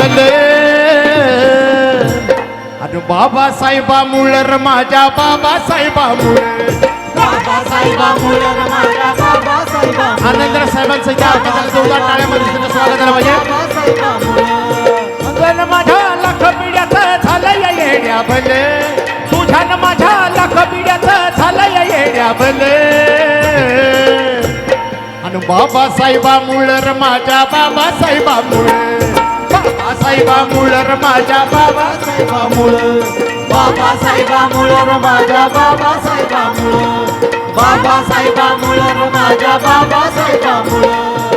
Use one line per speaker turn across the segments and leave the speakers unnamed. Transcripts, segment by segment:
भले माझ्या बाबासाहेबामुळं
बाबासाहेबामुळे माझ्या बाबासाहेबामुळे
आनंदराव साहेबांचं जोरदार टाळ्यामध्ये त्याचं स्वागत झालं पाहिजे. माझ्या लाख पिढ्याचं झालं या येड्या भले. तुझ्या न माझ्या लाख पिढ्याचं झालं या येड्या भले. आणि बाबासाहेबामुळं र माझ्या बाबासाहेबामुळं बाबासाहेबामुळं मुळर माझ्या बाबासाहेबामुळं
बाबासाहेबामुळे माझ्या बाबासाहेबामुळे बाबासाहेबामुळे माझ्या बाबासाहेबामुळे
मुळ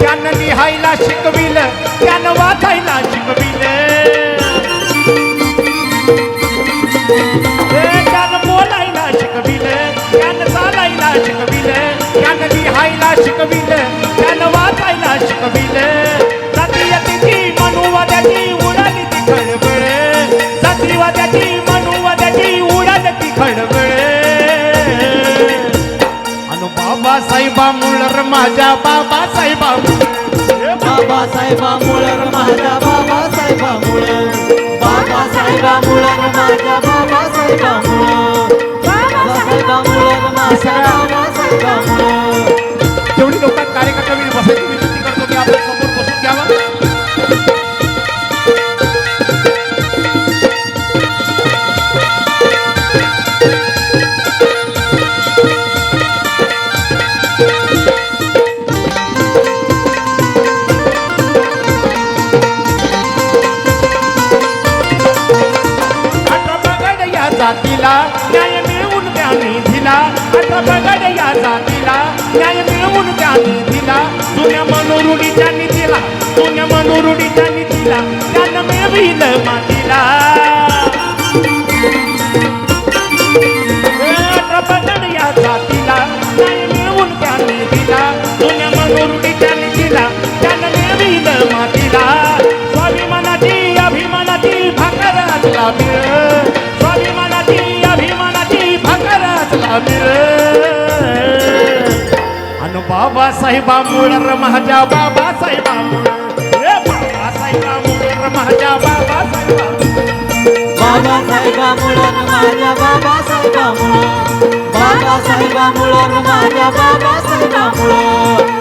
त्यानं लिहायला शिकविलं त्यानं वाचायला शिकविलं त्यानं बोलायला शिकविलं त्यानं चालायला शिकविलं त्यानं लिहायला शिकविलं त्यानं वाचायला शिकविलं जातीयतेची मनुवाद्याची उडाली ती खळबळ. जातीवाद्याची मनुवाद्याची उडाली ती खळबळ. अनु बाबासाहेबामुळं बाबासाहेबामुळे
माझ्या बाबासाहेबामुळे बाबासाहेबामुळे माझ्या बाबासाहेबामुळे बाबासाहेबामुळे माझ्या
दिला अठरा पगड या जातीला. न्याय मिळवून त्याने दिला जुन्या मनोरुढी त्यांनी दिला जुन्या मनोरुढी त्यांनी दिला त्यानं मिळविलं मातीला. ए, या जातीला. न्याय मिळवून त्यांनी दिला जुन्या मनोरुढी त्यांनी त्यानं मिळविलं मातीला. स्वाभिमानाची अभिमानाची मिळ अन बाबासाहेबामुळं र माझ्या बाबासाहेबामुळं ए बाबासाहेबामुळं
मुळर माझ्या बाबासाहेबामुळं बाबासाहेबामुळे माझ्या बाबासाहेबामुळे बाबासाहेबामुळे माझ्या बाबासाहेबामुळे बाबासाहेबामुळे